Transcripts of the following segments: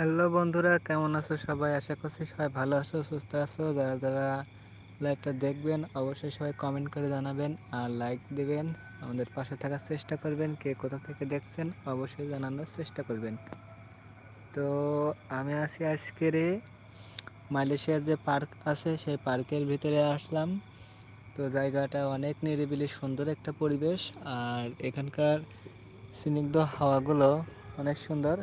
Hello বন্ধুরা, কেমন আছো সবাই? আশা করছি সবাই ভালো আছো, সুস্থ আছো। যারা যারা লাইভটা দেখবেন, অবশ্যই সবাই কমেন্ট করে জানাবেন আর লাইক দিবেন। আমাদের পাশে থাকার চেষ্টা করবেন। কে কোথা থেকে দেখছেন, অবশ্যই জানানোর চেষ্টা করবেন। তো আমি আছি আজকের মালয়েশিয়ার যে পার্ক আছে, সেই পার্কের ভিতরে আসলাম। তো জায়গাটা অনেক নিরিবিলি সুন্দর একটা পরিবেশ। আর এখানকার স্নিগ্ধ হাওয়াগুলো অনেক সুন্দর।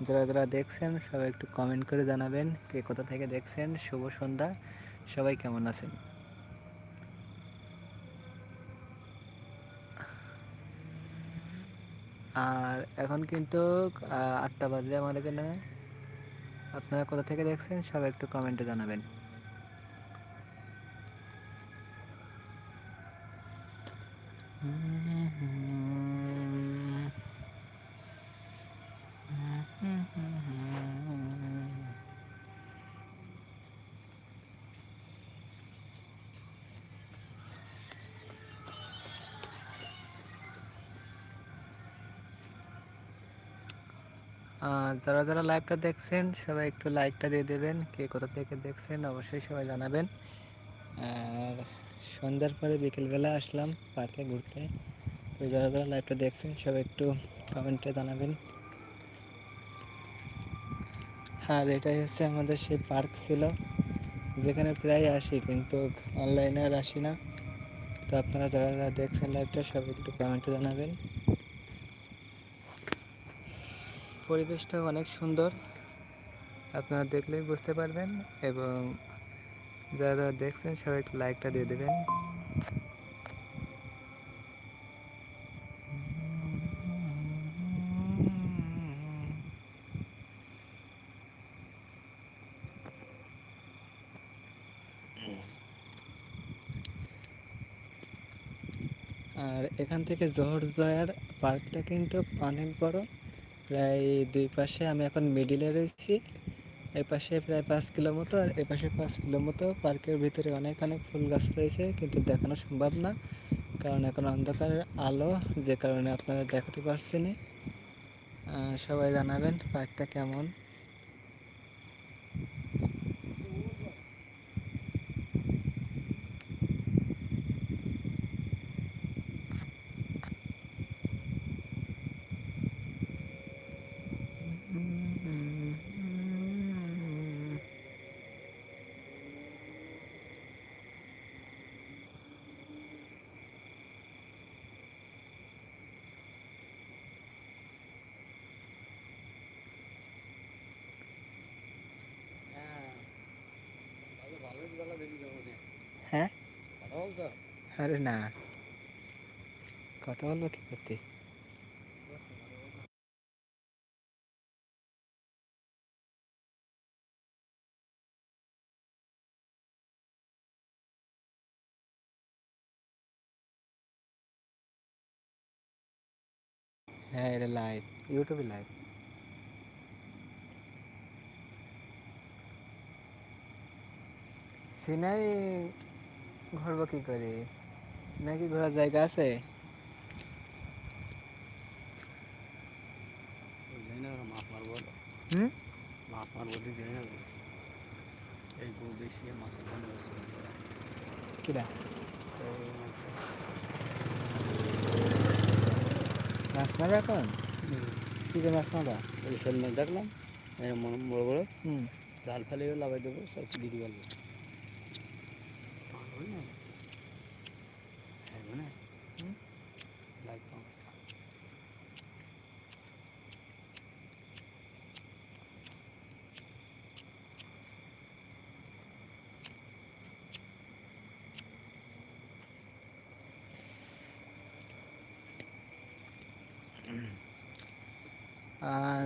যারা যারা দেখছেন, সবাই একটু কমেন্ট করে জানাবেন কে কোথা থেকে দেখছেন। শুভ সন্ধ্যা। সবাই কেমন আছেন? আর এখন কিন্তু আটটা বাজে আমার এখানে। আপনারা কোথা থেকে দেখছেন, সবাই একটু কমেন্টে জানাবেন। হুম হুম। যারা যারা লাইভটা দেখছেন, সবাই একটু লাইকটা দিয়ে দেবেন। কে কোথা থেকে দেখছেন, অবশ্যই সবাই জানাবেন। আর সন্ধ্যার পরে বিকেলবেলা আসলাম পার্কে ঘুরতে। তো যারা যারা লাইভটা দেখছেন, সবাই একটু কমেন্টে জানাবেন। আর এটাই হচ্ছে আমাদের সেই পার্ক ছিল, যেখানে প্রায় আসি, কিন্তু অনলাইনে আর আসি না। তো আপনারা যারা যারা দেখছেন লাইভটা সবাই একটু কমেন্টে জানাবেন। পরিবেশটা অনেক সুন্দর। আপনারা দেখলেই বুঝতে পারবেন এবং যারা যারা দেখছেন, সবাই একটু লাইকটা দিয়ে দেবেন। আর এখান থেকে জহর জয়ার পার্কটা কিন্তু অনেক বড়। প্রায় দুই পাশে আমি এখন মিডিলে রয়েছি। এই পাশে প্রায় পাঁচ কিলো মতো আর এ পাশে পাঁচ কিলো মতো পার্কের ভিতরে অনেক অনেক ফুল গাছ রয়েছে, কিন্তু দেখানো সম্ভব না। কারণ এখন অন্ধকার আলো, যে কারণে আপনারা দেখাতে পারছি না। সবাই জানাবেন পার্কটা কেমন। আরে না কথা বলব কি করতে হ্যাঁ এটা লাইভ ইউটিউবে লাইভ সিনাই ঘুরবো কি করে? নাকি ঘোরার জায়গা আছে? হুম? মাছ মারবো দিদি এই গো বেশি মাছ কিরা? মাছ মারা এখন? কি যে মাছ মারা? ওই দেখলাম এরকম বড় বড়। হুম। জাল ফেলে লাগাই দেবো সব দিদি গেল।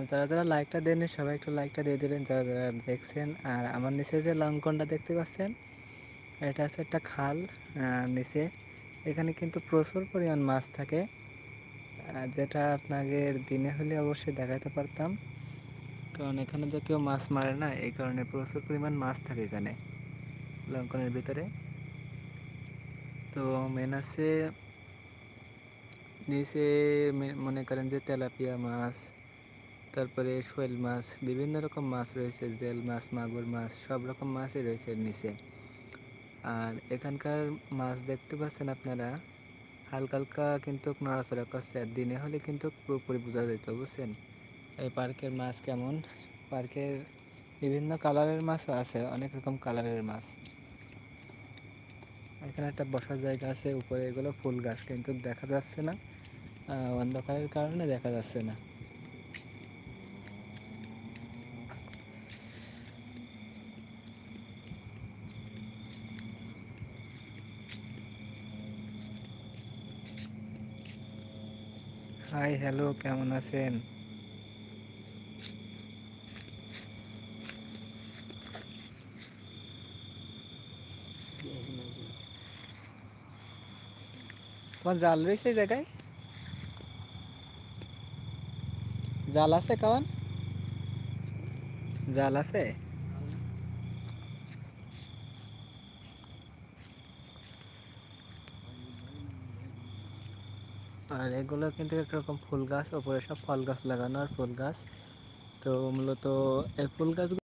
যারা যারা লাইকটা দেননি, সবাই একটু লাইকটা দিয়ে দেবেন, যারা যারা দেখছেন। আর আমার নিচে যে লঙ্কনটা দেখতে পাচ্ছেন, এটা হচ্ছে একটা খাল নিচে। এখানে কিন্তু প্রচুর পরিমাণ মাছ থাকে। যেটা আপনাকে দিনে হলে অবশ্যই দেখাতে পারতাম। কারণ এখানে তো কেউ মাছ মারে না, এই কারণে প্রচুর পরিমাণ মাছ থাকে এখানে, লঙ্কনের ভিতরে। তো মেন আছে নিচে মনে করেন যে তেলাপিয়া মাছ তারপরে শোয়েল মাছ, বিভিন্ন রকম মাছ রয়েছে, জেল মাছ, মাগুর মাছ, সব রকম মাছই রয়েছে নিচে। আর এখানকার মাছ দেখতে পাচ্ছেন আপনারা, হালকা হালকা কিন্তু নড়াচড়া করছে, আর দিনে হলে কিন্তু পুরোপুরি বোঝা যেত বুঝছেন? এই পার্কের মাছ কেমন? পার্কের বিভিন্ন কালারের মাছও আছে, অনেক রকম কালারের মাছ। এখানে একটা বসার জায়গা আছে, উপরে এগুলো ফুল গাছ, কিন্তু দেখা যাচ্ছে না অন্ধকারের কারণে দেখা যাচ্ছে না। হাই হ্যালো কেমন আছেন? তোমার জাল রয়েছে জায়গায়? জাল আছে কাওয়ান? জাল আছে? আর এগুলো কিন্তু একরকম ফুল গাছ, ওপরে সব ফল গাছ লাগানো আর ফুল গাছ। তো মূলত এই ফুল গাছগুলো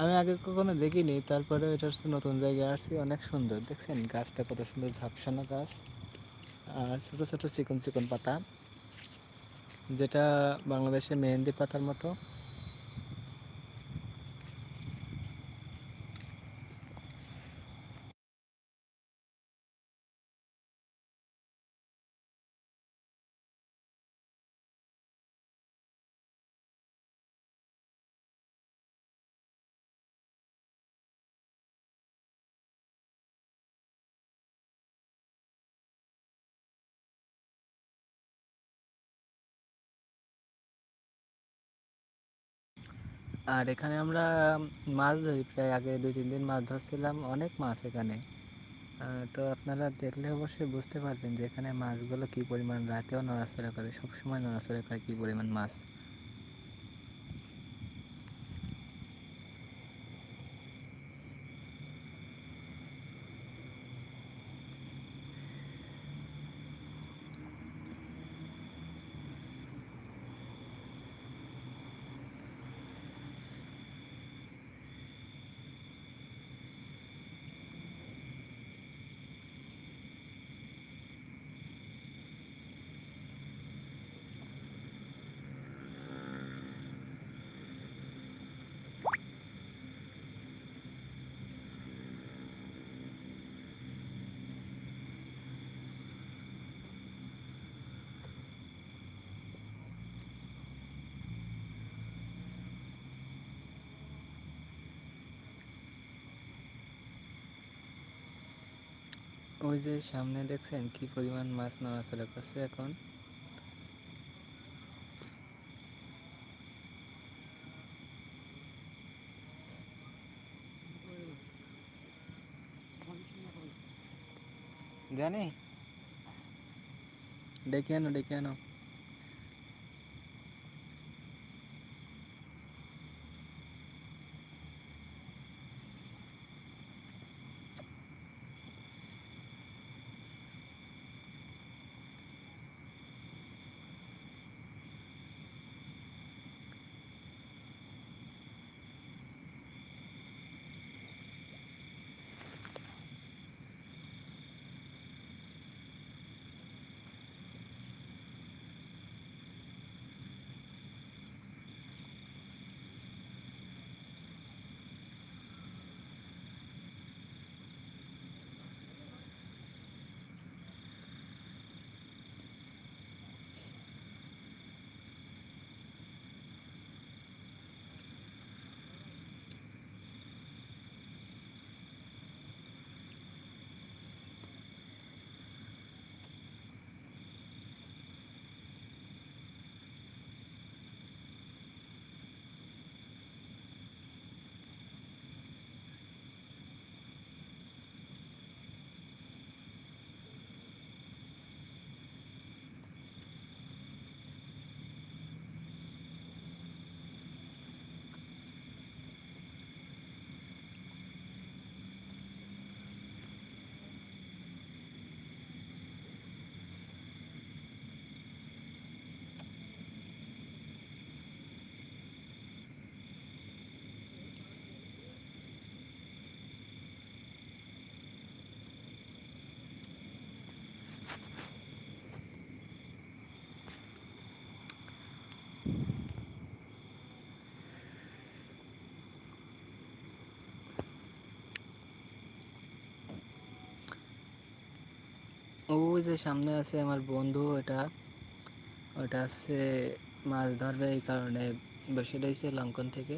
আমি আগে কখনো দেখিনি, তারপরে এটা নতুন জায়গায় আসছি, অনেক সুন্দর। দেখছেন, গাছটা কত সুন্দর ঝাপসানো গাছ আর ছোট ছোট চিকন চিকন পাতা, যেটা বাংলাদেশে মেহেন্দি পাতার মতো। আর এখানে আমরা মাছ ধরি, প্রায় আগে দুই, তিন দিন মাছ ধরছিলাম, অনেক মাছ এখানে। তো আপনারা দেখলে অবশ্যই বুঝতে পারবেন যে এখানে মাছগুলো কী পরিমাণ রাতেও নড়াচড়া করে, সবসময় নড়াচড়া করে কি পরিমাণ মাছ। ওই যে সামনে দেখছেন কি পরিমাণ মাছ নড়াচড়া করছে এখন? জানি। ডেকে আনো ডেকে আনো। ওই যে সামনে আছে আমার বন্ধু এটা ওটা আছে মাছ ধরবে এই কারণে। বসে রয়েছে লঙ্কন থেকে।